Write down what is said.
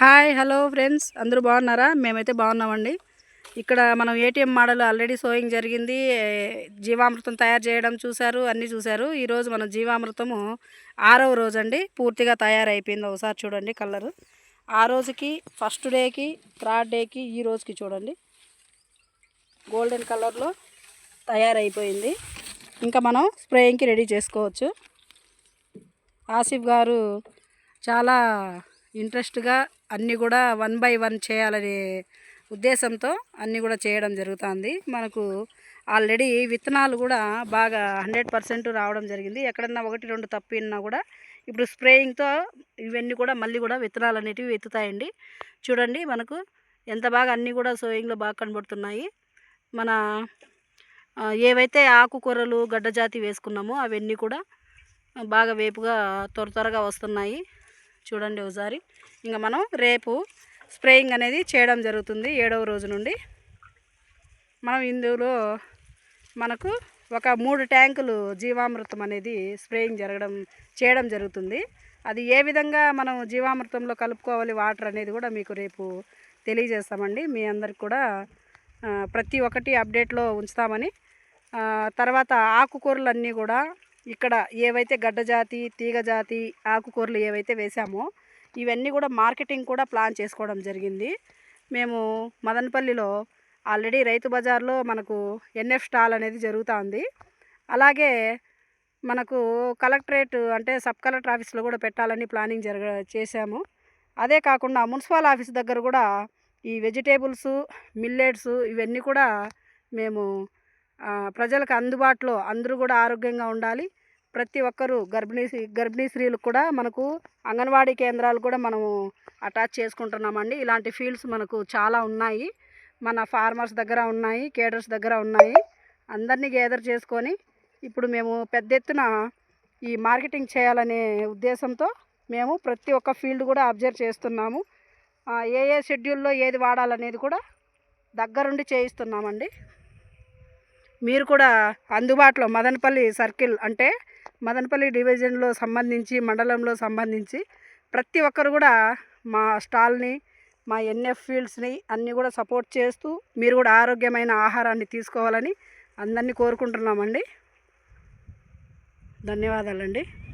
Hi hello friends. అందరూ బాగున్నారా? మేమైతే బాగున్నామండి. ఇక్కడ మనం ఏటీఎం మోడల్ ఆల్రెడీ సోయింగ్ జరిగింది. జీవామృతం తయారు చేయడం చూశారు అన్నీ చూశారు. ఈరోజు మనం జీవామృతము ఆరవ రోజు అండి పూర్తిగా తయారైపోయింది ఒకసారి చూడండి కలరు. ఆ రోజుకి ఫస్ట్ డేకి థర్డ్ డేకి ఈ రోజుకి చూడండి. గోల్డెన్ కలర్లో తయారైపోయింది. ఇంకా మనం స్ప్రేయింగ్కి రెడీ చేసుకోవచ్చు. ఆసిఫ్ గారు చాలా ఇంట్రెస్ట్గా అన్నీ కూడా వన్ బై వన్ చేయాలనే ఉద్దేశంతో అన్నీ కూడా చేయడం జరుగుతుంది. మనకు ఆల్రెడీ విత్తనాలు కూడా బాగా హండ్రెడ్ పర్సెంట్ రావడం జరిగింది. ఎక్కడన్నా ఒకటి రెండు తప్పినా కూడా ఇప్పుడు స్ప్రేయింగ్తో ఇవన్నీ కూడా మళ్ళీ కూడా విత్తనాలు అనేటివి ఎత్తుతాయండి చూడండి మనకు ఎంత బాగా అన్నీ కూడా సోయింగ్లో బాగా కనబడుతున్నాయి. మన ఏవైతే ఆకుకూరలు గడ్డ జాతి వేసుకున్నామో అవన్నీ కూడా బాగా వేపుగా త్వర త్వరగా వస్తున్నాయి. చూడండి ఒకసారి. ఇంకా మనం రేపు స్ప్రేయింగ్ అనేది చేయడం జరుగుతుంది ఏడవ రోజు నుండి. మనం ఇందులో మనకు ఒక మూడు ట్యాంకులు జీవామృతం అనేది స్ప్రేయింగ్ జరగడం చేయడం జరుగుతుంది. అది ఏ విధంగా మనం జీవామృతంలో కలుపుకోవాలి వాటర్ అనేది కూడా మీకు రేపు తెలియజేస్తామండి. మీ అందరికి కూడా ప్రతి ఒక్కటి అప్డేట్లో ఉంచుతామని. తర్వాత ఆకుకూరలు అన్నీ కూడా ఇక్కడ ఏవైతే గడ్డ జాతి తీగ జాతి ఆకుకూరలు ఏవైతే వేసామో ఇవన్నీ కూడా మార్కెటింగ్ కూడా ప్లాన్ చేసుకోవడం జరిగింది. మేము మదనపల్లిలో ఆల్రెడీ రైతు బజార్లో మనకు ఎన్ఎఫ్ స్టాల్ అనేది జరుగుతుంది అలాగే మనకు కలెక్టరేట్ అంటే సబ్ కలెక్టర్ ఆఫీస్లో కూడా పెట్టాలని ప్లానింగ్ జరగ చేశాము. అదే కాకుండా మున్సిపల్ ఆఫీస్ దగ్గర కూడా ఈ వెజిటేబుల్స్ మిల్లెట్స్ ఇవన్నీ కూడా మేము ప్రజలకు అందుబాటులో అందరూ కూడా ఆరోగ్యంగా ఉండాలి. ప్రతి ఒక్కరూ గర్భిణీ గర్భిణీ స్త్రీలకు కూడా మనకు అంగన్వాడీ కేంద్రాలు కూడా మనము అటాచ్ చేసుకుంటున్నామండి. ఇలాంటి ఫీల్డ్స్ మనకు చాలా ఉన్నాయి. మన ఫార్మర్స్ దగ్గర ఉన్నాయి కేడర్స్ దగ్గర ఉన్నాయి. అందరినీ గేదర్ చేసుకొని ఇప్పుడు మేము పెద్ద ఎత్తున ఈ మార్కెటింగ్ చేయాలనే ఉద్దేశంతో మేము ప్రతి ఒక్క ఫీల్డ్ కూడా అబ్జర్వ్ చేస్తున్నాము. ఏ ఏ షెడ్యూల్లో ఏది వాడాలనేది కూడా దగ్గరుండి చేయిస్తున్నామండి. మీరు కూడా అందుబాటులో మదనపల్లి సర్కిల్ అంటే మదనపల్లి డివిజన్లో సంబంధించి మండలంలో సంబంధించి ప్రతి ఒక్కరు కూడా మా స్టాల్ని మా ఎన్ఎఫ్ ఫీల్డ్స్ని అన్నీ కూడా సపోర్ట్ చేస్తూ మీరు కూడా ఆరోగ్యమైన ఆహారాన్ని తీసుకోవాలని అందరినీ కోరుకుంటున్నామండి. ధన్యవాదాలండి.